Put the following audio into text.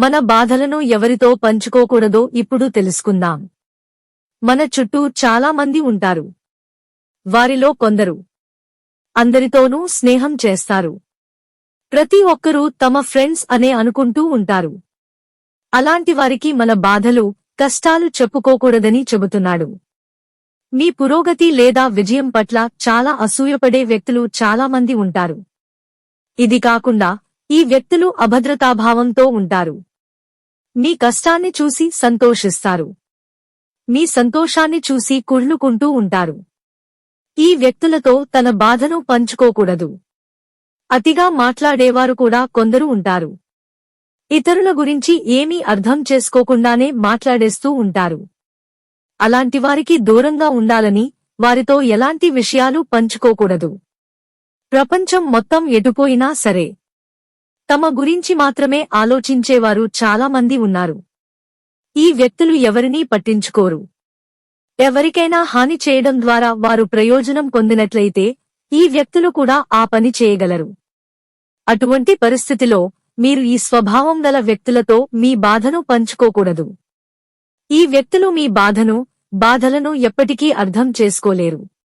మన బాధలను ఎవరితో పంచుకోకూడదో ఇప్పుడు తెలుసుకుందాం. మన చుట్టూ చాలా మంది ఉంటారు. వారిలో కొందరు అందరితోనూ స్నేహం చేస్తారు. ప్రతి ఒక్కరూ తమ ఫ్రెండ్స్ అనే అనుకుంటూ ఉంటారు. అలాంటి వారికి మన బాధలు కష్టాలు చెప్పుకోకూడదని చెబుతున్నాడు. మీ పురోగతి లేదా విజయం పట్ల చాలా అసూయపడే వ్యక్తులు చాలా మంది ఉంటారు. ఇది కాకుండా ఈ వ్యక్తులు అభద్రతాభావంతో ఉంటారు. మీ కష్టాన్ని చూసి సంతోషిస్తారు. మీ సంతోషాన్ని చూసి కుళ్ళుకుంటూ ఉంటారు. ఈ వ్యక్తులతో తన బాధను పంచుకోకూడదు. అతిగా మాట్లాడేవారు కూడా కొందరు ఉంటారు. ఇతరుల గురించి ఏమీ అర్థం చేసుకోకుండానే మాట్లాడేస్తూ ఉంటారు. అలాంటి వారికి దూరంగా ఉండాలని వారితో ఎలాంటి విషయాలు పంచుకోకూడదు. ప్రపంచం మొత్తం ఎటుపోయినా సరే. తమ గురించి మాత్రమే ఆలోచించేవారు చాలా మంది ఉన్నారు. ఈ వ్యక్తులు ఎవరినీ పట్టించుకోరు. ఎవరికైనా హాని చేయడం ద్వారా వారు ప్రయోజనం పొందినట్లయితే ఈ వ్యక్తులు కూడా ఆ పని చేయగలరు. అటువంటి పరిస్థితిలో మీరు ఈ స్వభావం గల వ్యక్తులతో మీ బాధను పంచుకోకూడదు. ఈ వ్యక్తులు మీ బాధను బాధలను ఎప్పటికీ అర్థం చేసుకోలేరు.